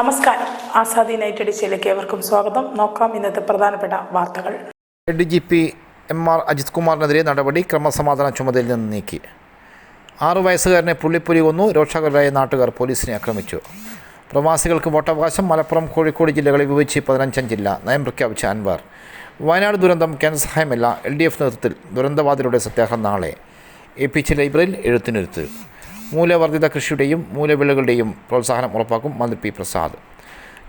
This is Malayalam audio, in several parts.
നമസ്കാരം. ആസാദി നൈറ്റ് എഡിഷയിലേക്ക് ഏവർക്കും സ്വാഗതം. നോക്കാം ഇന്നത്തെ പ്രധാനപ്പെട്ട വാർത്തകൾ. D G P M R Ajith കുമാറിനെതിരെ നടപടി ക്രമസമാധാന ചുമതലയിൽ നിന്ന് നീക്കി. ആറു വയസ്സുകാരനെ പുള്ളിപ്പുലി കൊന്നു. രോക്ഷാകരായ നാട്ടുകാർ പോലീസിനെ ആക്രമിച്ചു. പ്രവാസികൾക്ക് വോട്ടവകാശം മലപ്പുറം കോഴിക്കോട് ജില്ലകളിൽ വിഭജിച്ച് പതിനഞ്ചാം ജില്ല നയം പ്രഖ്യാപിച്ച അൻവർ. വയനാട് ദുരന്തം കേന്ദ്ര സഹായമല്ല. എൽ ഡി എഫ് നേതൃത്വത്തിൽ ദുരന്തവാദികളുടെ സത്യാഗ്രഹം നാളെ. എ പി ജി ലൈബ്രറിയിൽ എഴുത്തിനിരുത്ത്. മൂല്യവർദ്ധിത കൃഷിയുടെയും മൂല്യവിളകളുടെയും പ്രോത്സാഹനം ഉറപ്പാക്കും മന്ത്രി പി പ്രസാദ്.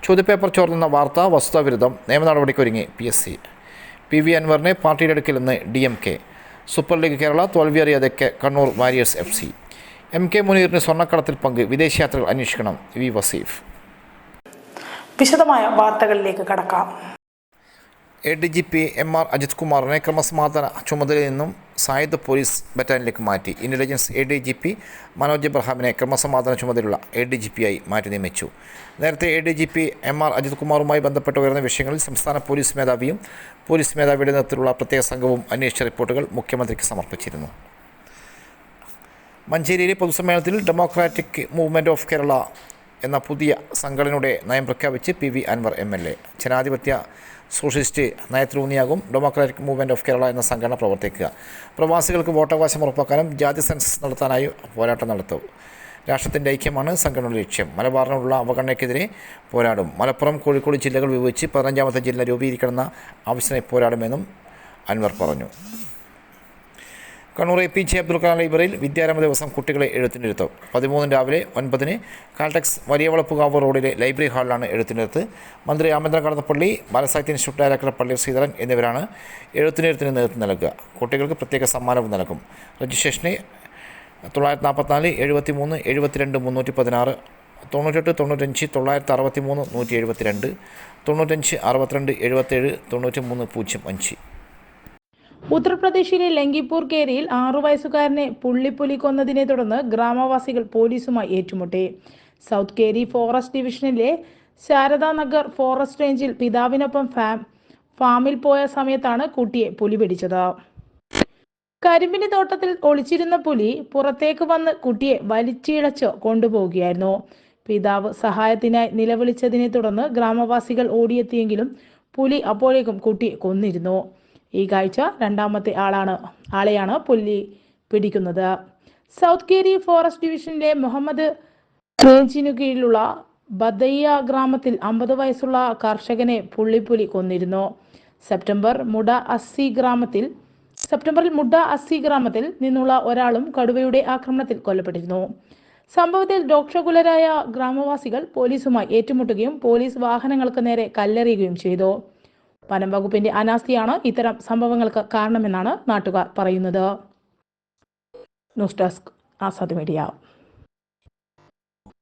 ചോദ്യപേപ്പർ ചോർന്നുന്ന വാർത്ത വസ്തുതാവിരുദ്ധം നിയമ നടപടിക്കൊരുങ്ങി P S C. P V അൻവറിനെ പാർട്ടിയുടെ അടുക്കിലെന്ന് D M K. Super league Kerala തോൽവിയേറിയത് K Kannur warriors F C. M K മുനീറിന് സ്വർണക്കടത്തിൽ പങ്ക് വിദേശയാത്രകൾ അന്വേഷിക്കണം വി വസീഫ്. വിശദമായ വാർത്തകളിലേക്ക് കടക്കാം. A D G P M R Ajith കുമാറിനെ ക്രമസമാധാന ചുമതലയിൽ നിന്നും സായുധ പോലീസ് ബറ്റാലിയനിലേക്ക് മാറ്റി. Intelligence A D G P Manoj എബ്രഹാമിനെ ക്രമസമാധാന ചുമതലയുള്ള എ ഡി ജി പി ആയി മാറ്റി നിയമിച്ചു. നേരത്തെ A D G P M R Ajith കുമാറുമായി ബന്ധപ്പെട്ട് ഉയർന്ന വിഷയങ്ങളിൽ സംസ്ഥാന പോലീസ് മേധാവിയും പോലീസ് മേധാവിയുടെ നേതൃത്വത്തിലുള്ള പ്രത്യേക സംഘവും അന്വേഷിച്ച റിപ്പോർട്ടുകൾ മുഖ്യമന്ത്രിക്ക് സമർപ്പിച്ചിരുന്നു. മഞ്ചേരിയിലെ പൊതുസമ്മേളനത്തിൽ ഡെമോക്രാറ്റിക് മൂവ്മെന്റ് ഓഫ് കേരള എന്ന പുതിയ സംഘടനയുടെ നയം പ്രഖ്യാപിച്ച് P V Anvar M L A. ജനാധിപത്യ സോഷ്യലിസ്റ്റ് നയത്തിലൂന്നിയാകും. ഡെമോക്രാറ്റിക് മൂവ്മെന്റ് ഓഫ് കേരള എന്ന സംഘടന പ്രവർത്തിക്കുക. പ്രവാസികൾക്ക് വോട്ടവകാശം ഉറപ്പാക്കാനും ജാതി സെൻസസ് നടത്താനായി പോരാട്ടം നടത്തും. രാഷ്ട്രത്തിന്റെ ഐക്യമാണ് സംഘടനയുടെ ലക്ഷ്യം. മലബാറിനുള്ള അവഗണനയ്ക്കെതിരെ പോരാടും. മലപ്പുറം കോഴിക്കോട് ജില്ലകൾ വിഭജിച്ച് പതിനഞ്ചാമത്തെ ജില്ല രൂപീകരിക്കണമെന്ന ആവശ്യത്തിനായി പോരാടുമെന്നും അൻവർ പറഞ്ഞു. Kannur A P J Abdul Kalam ലൈബ്രറിയിൽ വിദ്യാരംഭ ദിവസം കുട്ടികളെ എഴുത്തിനിരുത്തും പതിമൂന്ന് രാവിലെ ഒൻപതിന് കാൽടെക്സ് വലിയ വളപ്പുകാവ് റോഡിലെ ലൈബ്രറി ഹാളിലാണ് എഴുത്തിനിരുത്ത് മന്ത്രി രാമചന്ദ്ര കടന്നപ്പള്ളി ബാലസാഹിത്യ ഇൻസ്റ്റിറ്റ്യൂട്ട് ഡയറക്ടർ പള്ളി ശ്രീധരൻ എന്നിവരാണ് എഴുത്തിനിരുത്തിന് നേതൃത്വം നൽകുക. കുട്ടികൾക്ക് പ്രത്യേക സമ്മാനവും നൽകും. രജിസ്ട്രേഷന് തൊള്ളായിരത്തി നാൽപ്പത്തിനാല് എഴുപത്തി മൂന്ന് എഴുപത്തിരണ്ട് മുന്നൂറ്റി പതിനാറ് തൊണ്ണൂറ്റെട്ട് തൊണ്ണൂറ്റഞ്ച് തൊള്ളായിരത്തി അറുപത്തി മൂന്ന് നൂറ്റി എഴുപത്തിരണ്ട് തൊണ്ണൂറ്റഞ്ച് അറുപത്തിരണ്ട് എഴുപത്തേഴ് തൊണ്ണൂറ്റി മൂന്ന് പൂജ്യം അഞ്ച്. ഉത്തർപ്രദേശിലെ ലങ്കിപ്പൂർ കേരിയിൽ ആറു വയസ്സുകാരനെ പുള്ളിപ്പുലി കൊന്നതിനെ തുടർന്ന് ഗ്രാമവാസികൾ പോലീസുമായി ഏറ്റുമുട്ടി. സൗത്ത് കേരി ഫോറസ്റ്റ് ഡിവിഷനിലെ ശാരദാനഗർ ഫോറസ്റ്റ് റേഞ്ചിൽ പിതാവിനൊപ്പം ഫാം ഫാമിൽ പോയ സമയത്താണ് കുട്ടിയെ പുലി പിടിച്ചത്. കരിമ്പിന് തോട്ടത്തിൽ ഒളിച്ചിരുന്ന പുലി പുറത്തേക്ക് വന്ന് കുട്ടിയെ വലിച്ചിഴച്ച് കൊണ്ടുപോവുകയായിരുന്നു. പിതാവ് സഹായത്തിനായി നിലവിളിച്ചതിനെ തുടർന്ന് ഗ്രാമവാസികൾ ഓടിയെത്തിയെങ്കിലും പുലി അപ്പോഴേക്കും കുട്ടിയെ കൊന്നിരുന്നു. ഈ കാഴ്ച രണ്ടാമത്തെ ആളാണ് ആളെയാണ് പുല്ലി പിടിക്കുന്നത്. സൗത്ത് കേരി ഫോറസ്റ്റ് ഡിവിഷനിലെ മുഹമ്മദ് റേഞ്ചിനു കീഴിലുള്ള ബദയ്യ ഗ്രാമത്തിൽ അമ്പത് വയസ്സുള്ള കർഷകനെ പുള്ളിപ്പുലി കൊന്നിരുന്നു. സെപ്റ്റംബർ മുട അസ്സി ഗ്രാമത്തിൽ സെപ്റ്റംബറിൽ മുട അസ്സി ഗ്രാമത്തിൽ നിന്നുള്ള ഒരാളും കടുവയുടെ ആക്രമണത്തിൽ കൊല്ലപ്പെട്ടിരുന്നു. സംഭവത്തിൽ രോക്ഷകുലരായ ഗ്രാമവാസികൾ പോലീസുമായി ഏറ്റുമുട്ടുകയും പോലീസ് വാഹനങ്ങൾക്ക് നേരെ കല്ലെറിയുകയും ചെയ്തു. വനം വകുപ്പിന്റെ അനാസ്ഥയാണ് ഇത്തരം സംഭവങ്ങൾക്ക് കാരണമെന്നാണ് നാട്ടുകാർ പറയുന്നത്. News desk Azad media.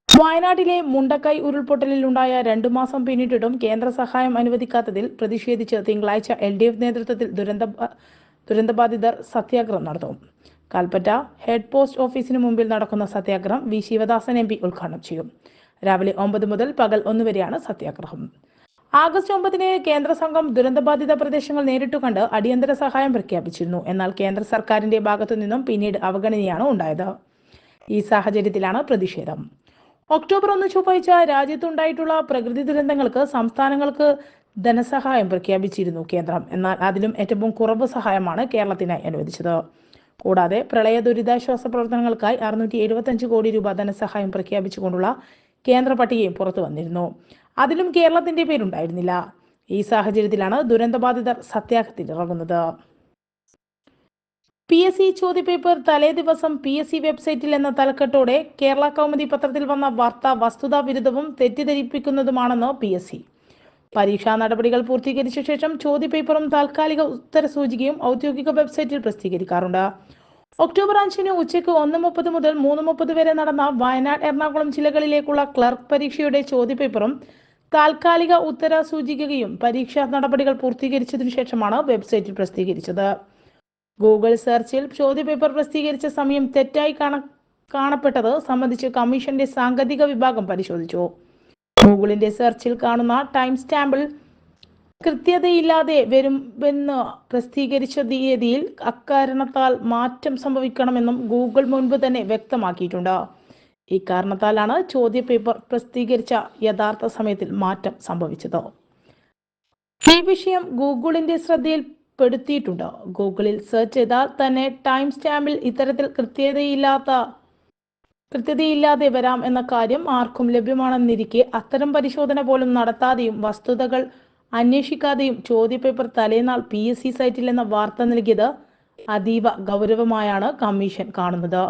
വയനാട്ടിലെ മുണ്ടക്കൈ ഉരുൾപൊട്ടലിലുണ്ടായ രണ്ടു മാസം പിന്നിട്ടിട്ടും കേന്ദ്ര സഹായം അനുവദിക്കാത്തതിൽ പ്രതിഷേധിച്ച് തിങ്കളാഴ്ച എൽ ഡി എഫ് നേതൃത്വത്തിൽ ദുരന്ത ദുരന്തബാധിതർ സത്യാഗ്രഹം നടത്തും. കൽപ്പറ്റ ഹെഡ് പോസ്റ്റ് ഓഫീസിന് മുമ്പിൽ നടക്കുന്ന സത്യാഗ്രഹം വി. ശിവദാസൻ എം പി ഉദ്ഘാടനം ചെയ്യും. രാവിലെ ഒമ്പത് മുതൽ പകൽ ഒന്ന് വരെയാണ് സത്യാഗ്രഹം. ആഗസ്റ്റ് ഒമ്പതിന് കേന്ദ്ര സംഘം ദുരന്തബാധിത പ്രദേശങ്ങൾ നേരിട്ടു കണ്ട് അടിയന്തര സഹായം പ്രഖ്യാപിച്ചിരുന്നു. എന്നാൽ കേന്ദ്ര സർക്കാരിന്റെ ഭാഗത്തു നിന്നും പിന്നീട് അവഗണനയാണ് ഉണ്ടായത്. ഈ സാഹചര്യത്തിലാണ് പ്രതിഷേധം. ഒക്ടോബർ ഒന്ന് ചൊവ്വാഴ്ച രാജ്യത്തുണ്ടായിട്ടുള്ള പ്രകൃതി ദുരന്തങ്ങൾക്ക് സംസ്ഥാനങ്ങൾക്ക് ധനസഹായം പ്രഖ്യാപിച്ചിരുന്നു കേന്ദ്രം. എന്നാൽ അതിലും ഏറ്റവും കുറവ് സഹായമാണ് കേരളത്തിനായി അനുവദിച്ചത്. കൂടാതെ പ്രളയ ദുരിതാശ്വാസ പ്രവർത്തനങ്ങൾക്കായി അറുന്നൂറ്റി എഴുപത്തഞ്ച് കോടി രൂപ ധനസഹായം പ്രഖ്യാപിച്ചുകൊണ്ടുള്ള കേന്ദ്ര പട്ടികയും പുറത്തു വന്നിരുന്നു. അതിലും കേരളത്തിന്റെ പേരുണ്ടായിരുന്നില്ല. ഈ സാഹചര്യത്തിലാണ് ദുരന്തബാധിതർ സത്യാഗ്രഹത്തിൽ ഇറങ്ങുന്നത്. പി എസ് സി ചോദ്യപേപ്പർ തലേ ദിവസം പി എസ് സി വെബ്സൈറ്റിൽ എന്ന തലക്കെട്ടോടെ കേരള കൗമുദി പത്രത്തിൽ വന്ന വാർത്ത വസ്തുതാ വിരുദ്ധവും തെറ്റിദ്ധരിപ്പിക്കുന്നതുമാണെന്ന് പി എസ് സി. പരീക്ഷാ നടപടികൾ പൂർത്തീകരിച്ച ശേഷം ചോദ്യപേപ്പറും താൽക്കാലിക ഉത്തര സൂചികയും ഔദ്യോഗിക വെബ്സൈറ്റിൽ പ്രസിദ്ധീകരിക്കാറുണ്ട്. ഒക്ടോബർ അഞ്ചിന് ഉച്ചയ്ക്ക് ഒന്ന് മുപ്പത് മുതൽ മൂന്ന് മുപ്പത് വരെ നടന്ന വയനാട് എറണാകുളം ജില്ലകളിലേക്കുള്ള ക്ലർക്ക് പരീക്ഷയുടെ ചോദ്യപേപ്പറും താൽക്കാലിക ഉത്തര സൂചികയും പരീക്ഷാ നടപടികൾ പൂർത്തീകരിച്ചതിനു ശേഷമാണ് വെബ്സൈറ്റിൽ പ്രസിദ്ധീകരിച്ചത്. ഗൂഗിൾ സെർച്ചിൽ ചോദ്യപേപ്പർ പ്രസിദ്ധീകരിച്ച സമയം തെറ്റായി കാണ കാണപ്പെട്ടത് സംബന്ധിച്ച് കമ്മീഷന്റെ സാങ്കേതിക വിഭാഗം പരിശോധിച്ചു. ഗൂഗിളിന്റെ സെർച്ചിൽ കാണുന്ന ടൈം സ്റ്റാമ്പിൽ കൃത്യതയില്ലാതെ വരുമെന്ന് പ്രസിദ്ധീകരിച്ച തീയതിയിൽ അക്കാരണത്താൽ മാറ്റം സംഭവിക്കണമെന്നും ഗൂഗിൾ മുൻപ് തന്നെ വ്യക്തമാക്കിയിട്ടുണ്ട്. ഇക്കാരണത്താലാണ് ചോദ്യപേപ്പർ പ്രസിദ്ധീകരിച്ച യഥാർത്ഥ സമയത്തിൽ മാറ്റം സംഭവിച്ചത്. ഈ വിഷയം ഗൂഗിളിന്റെ ശ്രദ്ധയിൽപ്പെടുത്തിയിട്ടുണ്ട്. ഗൂഗിളിൽ സെർച്ച് ചെയ്താൽ തന്നെ ടൈം സ്റ്റാമ്പിൽ ഇത്തരത്തിൽ കൃത്യതയില്ലാത്ത കൃത്യതയില്ലാതെ വരാം എന്ന കാര്യം ആർക്കും ലഭ്യമാണെന്നിരിക്കെ അത്തരം പരിശോധന പോലും നടത്താതെയും വസ്തുതകൾ അന്വേഷിക്കാതെയും ചോദ്യപേപ്പർ തലേനാൾ പി എസ് സി സൈറ്റിൽ എന്ന വാർത്ത നൽകിയത് അതീവ ഗൗരവമായാണ് കമ്മീഷൻ കാണുന്നത്.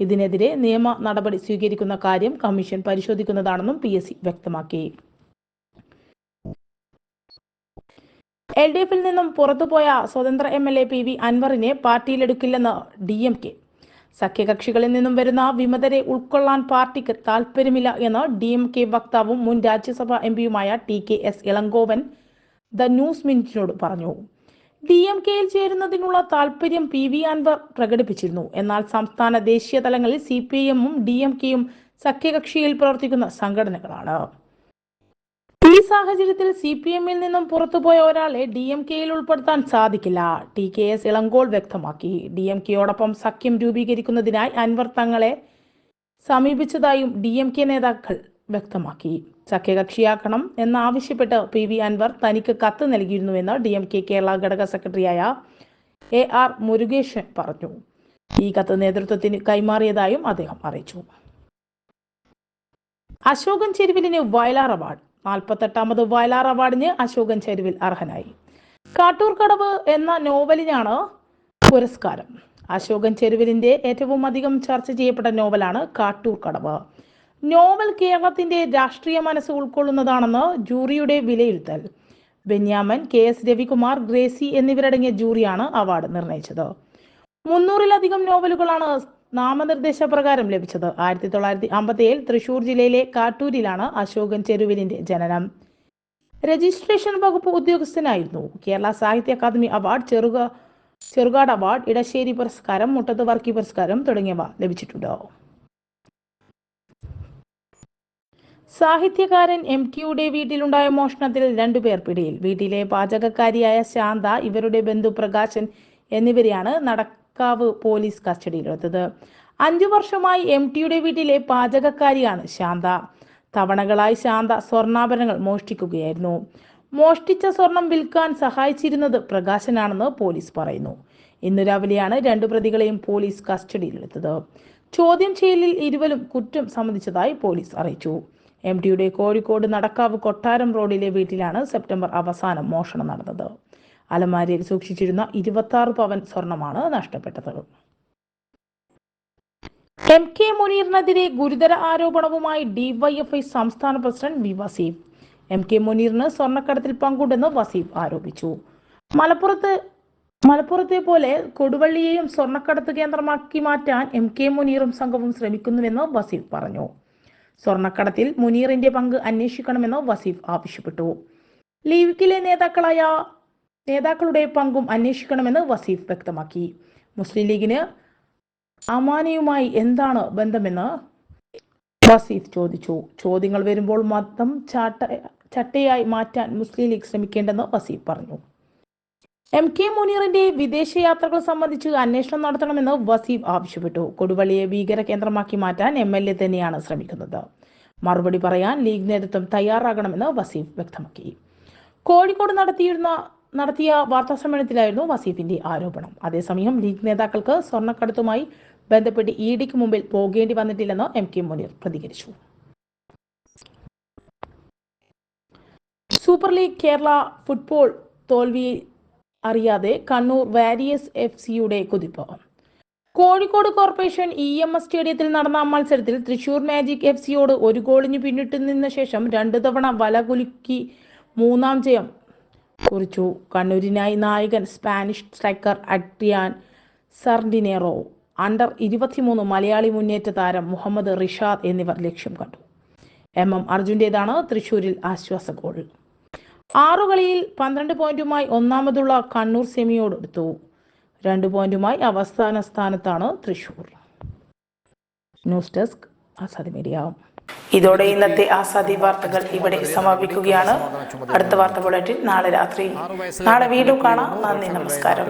ഇതിനെതിരെ നിയമ നടപടി സ്വീകരിക്കുന്ന കാര്യം കമ്മീഷൻ പരിശോധിക്കുന്നതാണെന്നും പി എസ് സി വ്യക്തമാക്കി. എൽ ഡി എഫിൽ നിന്നും പുറത്തുപോയ സ്വതന്ത്ര M L A P V അൻവറിനെ പാർട്ടിയിലെടുക്കില്ലെന്ന് ഡി എം കെ. സഖ്യകക്ഷികളിൽ നിന്നും വരുന്ന വിമതരെ ഉൾക്കൊള്ളാൻ പാർട്ടിക്ക് താൽപ്പര്യമില്ല എന്ന് ഡി എം കെ വക്താവും മുൻ രാജ്യസഭാ M പിയുമായ T K S Elangovan the news മിനിറ്റിനോട് പറഞ്ഞു. ഡി എം കെയിൽ ചേരുന്നതിനുള്ള താല്പര്യം പി വി അൻവർ പ്രകടിപ്പിച്ചിരുന്നു. എന്നാൽ സംസ്ഥാന ദേശീയ തലങ്ങളിൽ സി പി എമ്മും ഡി എം കെയും സഖ്യകക്ഷിയിൽ പ്രവർത്തിക്കുന്ന സംഘടനകളാണ്. ഈ സാഹചര്യത്തിൽ സി പി എമ്മിൽ നിന്നും പുറത്തുപോയ ഒരാളെ ഡി എം കെയിൽ ഉൾപ്പെടുത്താൻ സാധിക്കില്ല. ടി കെ എസ് ഇളങ്കോൾ വ്യക്തമാക്കി. ഡി എം കെയോടൊപ്പം സഖ്യം രൂപീകരിക്കുന്നതിനായി അൻവർ തങ്ങളെ സമീപിച്ചതായും ഡി എം കെ നേതാക്കൾ വ്യക്തമാക്കി. സഖ്യകക്ഷിയാക്കണം എന്നാവശ്യപ്പെട്ട് പി വി അൻവർ തനിക്ക് കത്ത് നൽകിയിരുന്നുവെന്ന് ഡി എം കെ കേരള ഘടക സെക്രട്ടറിയായ എ ആർ മുരുകേശൻ പറഞ്ഞു. ഈ കത്ത് നേതൃത്വത്തിന് കൈമാറിയതായും അദ്ദേഹം അറിയിച്ചു. അശോകൻ ചെരുവിലിന് വയലാർ അവാർഡ്. നാൽപ്പത്തെട്ടാമത് വയലാർ അവാർഡിന് അശോകൻ ചെരുവിൽ അർഹനായി. കാട്ടൂർക്കടവ് എന്ന നോവലിനാണ് പുരസ്കാരം. അശോകൻ ചെരുവിലിന്റെ ഏറ്റവും അധികം ചർച്ച ചെയ്യപ്പെട്ട നോവലാണ് കാട്ടൂർ കടവ് നോവൽ കേരളത്തിന്റെ രാഷ്ട്രീയ മനസ്സ് ഉൾക്കൊള്ളുന്നതാണെന്ന് ജൂറിയുടെ വിലയിരുത്തൽ. ബെന്യാമൻ കെ എസ് രവികുമാർ ഗ്രേസി എന്നിവരടങ്ങിയ ജൂറിയാണ് അവാർഡ് നിർണയിച്ചത്. മുന്നൂറിലധികം നോവലുകളാണ് നാമനിർദ്ദേശ പ്രകാരം ലഭിച്ചത്. ആയിരത്തി തൊള്ളായിരത്തി അമ്പത്തി ഏഴിൽ തൃശൂർ ജില്ലയിലെ കാട്ടൂരിലാണ് അശോകൻ ചെരുവിലിന്റെ ജനനം. രജിസ്ട്രേഷൻ വകുപ്പ് ഉദ്യോഗസ്ഥനായിരുന്നു. കേരള സാഹിത്യ അക്കാദമി അവാർഡ് ചെറുക ചെറുകാട് അവാർഡ് ഇടശ്ശേരി പുരസ്കാരം മുട്ടത്ത് വർക്കി പുരസ്കാരം തുടങ്ങിയവ ലഭിച്ചിട്ടുണ്ട്. സാഹിത്യകാരൻ എം ടിയുടെ വീട്ടിലുണ്ടായ മോഷണത്തിൽ രണ്ടുപേർ പിടിയിൽ. വീട്ടിലെ പാചകക്കാരിയായ ശാന്ത ഇവരുടെ ബന്ധു പ്രകാശൻ എന്നിവരെയാണ് നടക്കാവ് പോലീസ് കസ്റ്റഡിയിലെടുത്തത്. അഞ്ചു വർഷമായി എം ടിയുടെ വീട്ടിലെ പാചകക്കാരിയാണ് ശാന്ത. തവണകളായി ശാന്ത സ്വർണാഭരണങ്ങൾ മോഷ്ടിക്കുകയായിരുന്നു. മോഷ്ടിച്ച സ്വർണം വിൽക്കാൻ സഹായിച്ചിരുന്നത് പ്രകാശനാണെന്ന് പോലീസ് പറയുന്നു. ഇന്നു രാവിലെയാണ് രണ്ടു പ്രതികളെയും പോലീസ് കസ്റ്റഡിയിലെടുത്തത്. ചോദ്യം ചെയ്യലിൽ ഇരുവരും കുറ്റം സമ്മതിച്ചതായി പോലീസ് അറിയിച്ചു. എം ടിയുടെ കോഴിക്കോട് നടക്കാവ് കൊട്ടാരം റോഡിലെ വീട്ടിലാണ് സെപ്റ്റംബർ അവസാനം മോഷണം നടന്നത്. അലമാരിയിൽ സൂക്ഷിച്ചിരുന്ന ഇരുപത്തി പവൻ സ്വർണമാണ് നഷ്ടപ്പെട്ടത്. എം കെ മുനീറിനെതിരെ ഗുരുതര ആരോപണവുമായി ഡിവൈഎഫ്ഐ സംസ്ഥാന president V Vaseef M K മുനീറിന് സ്വർണക്കടത്തിൽ പങ്കുണ്ടെന്ന് വസീഫ് ആരോപിച്ചു. മലപ്പുറത്ത് മലപ്പുറത്തെ പോലെ കൊടുവള്ളിയെയും സ്വർണക്കടത്ത് കേന്ദ്രമാക്കി മാറ്റാൻ എം കെ മുനീറും സംഘവും ശ്രമിക്കുന്നുവെന്ന് വസീഫ് പറഞ്ഞു. സ്വർണക്കടത്തിൽ മുനീറിന്റെ പങ്ക് അന്വേഷിക്കണമെന്ന് വസീഫ് ആവശ്യപ്പെട്ടു. ലീഗിലെ നേതാക്കളായ നേതാക്കളുടെ പങ്കും അന്വേഷിക്കണമെന്ന് വസീഫ് വ്യക്തമാക്കി. മുസ്ലിം ലീഗിന് അമാനയുമായി എന്താണ് ബന്ധമെന്ന് വസീഫ് ചോദിച്ചു. ചോദ്യങ്ങൾ വരുമ്പോൾ മതം ചാട്ട ചട്ടയായി മാറ്റാൻ മുസ്ലിം ലീഗ് ശ്രമിക്കേണ്ടെന്ന് വസീഫ് പറഞ്ഞു. എം കെ മുനീറിന്റെ വിദേശയാത്രകൾ സംബന്ധിച്ച് അന്വേഷണം നടത്തണമെന്ന് വസീഫ് ആവശ്യപ്പെട്ടു. കൊടുവള്ളിയെ ഭീകര കേന്ദ്രമാക്കി മാറ്റാൻ എം എൽ എ തന്നെയാണ് ശ്രമിക്കുന്നത്. മറുപടി പറയാൻ ലീഗ് നേതൃത്വം തയ്യാറാകണമെന്ന് വസീഫ് വ്യക്തമാക്കി. കോഴിക്കോട് നടത്തിയിരുന്ന നടത്തിയ വാർത്താ സമ്മേളനത്തിലായിരുന്നു വസീഫിന്റെ ആരോപണം. അതേസമയം ലീഗ് നേതാക്കൾക്ക് സ്വർണക്കടത്തുമായി ബന്ധപ്പെട്ട് ഇ ഡിക്ക് മുമ്പിൽ പോകേണ്ടി വന്നിട്ടില്ലെന്ന് എം കെ മുനീർ പ്രതികരിച്ചു. സൂപ്പർ ലീഗ് കേരള ഫുട്ബോൾ തോൽവി അറിയാതെ കണ്ണൂർ വാരിയസ് എഫ് സിയുടെ കുതിപ്പ് Kozhikode corporation E M S സ്റ്റേഡിയത്തിൽ നടന്ന മത്സരത്തിൽ തൃശൂർ മാജിക് എഫ് സിയോട് ഒരു ഗോളിന് പിന്നിട്ട് നിന്ന ശേഷം രണ്ടു തവണ വല കുലുക്കി മൂന്നാം ജയം കുറിച്ചു. കണ്ണൂരിനായി നായകൻ Spanish striker Adrian Sardinero under ഇരുപത്തിമൂന്ന് മലയാളി മുന്നേറ്റ താരം മുഹമ്മദ് റിഷാദ് എന്നിവർ ലക്ഷ്യം കണ്ടു. എം എം അർജുന്റേതാണ് തൃശൂരിൽ ആശ്വാസ ഗോൾ. ആറു കളിയിൽ പന്ത്രണ്ട് പോയിന്റുമായി ഒന്നാമതുള്ള കണ്ണൂർ സെമിയോടെടുത്തു രണ്ട് പോയിന്റുമായി അവസാന സ്ഥാനത്താണ് Thrissur. News desk Azadi media. ഇതോടെ ഇന്നത്തെ ആസാദി വാർത്തകൾ ഇവിടെ സമാപിക്കുകയാണ്. അടുത്ത വാർത്ത ബുള്ളറ്റിൻ നാളെ രാത്രി. നാളെ വീണ്ടും കാണാം. നന്ദി നമസ്കാരം.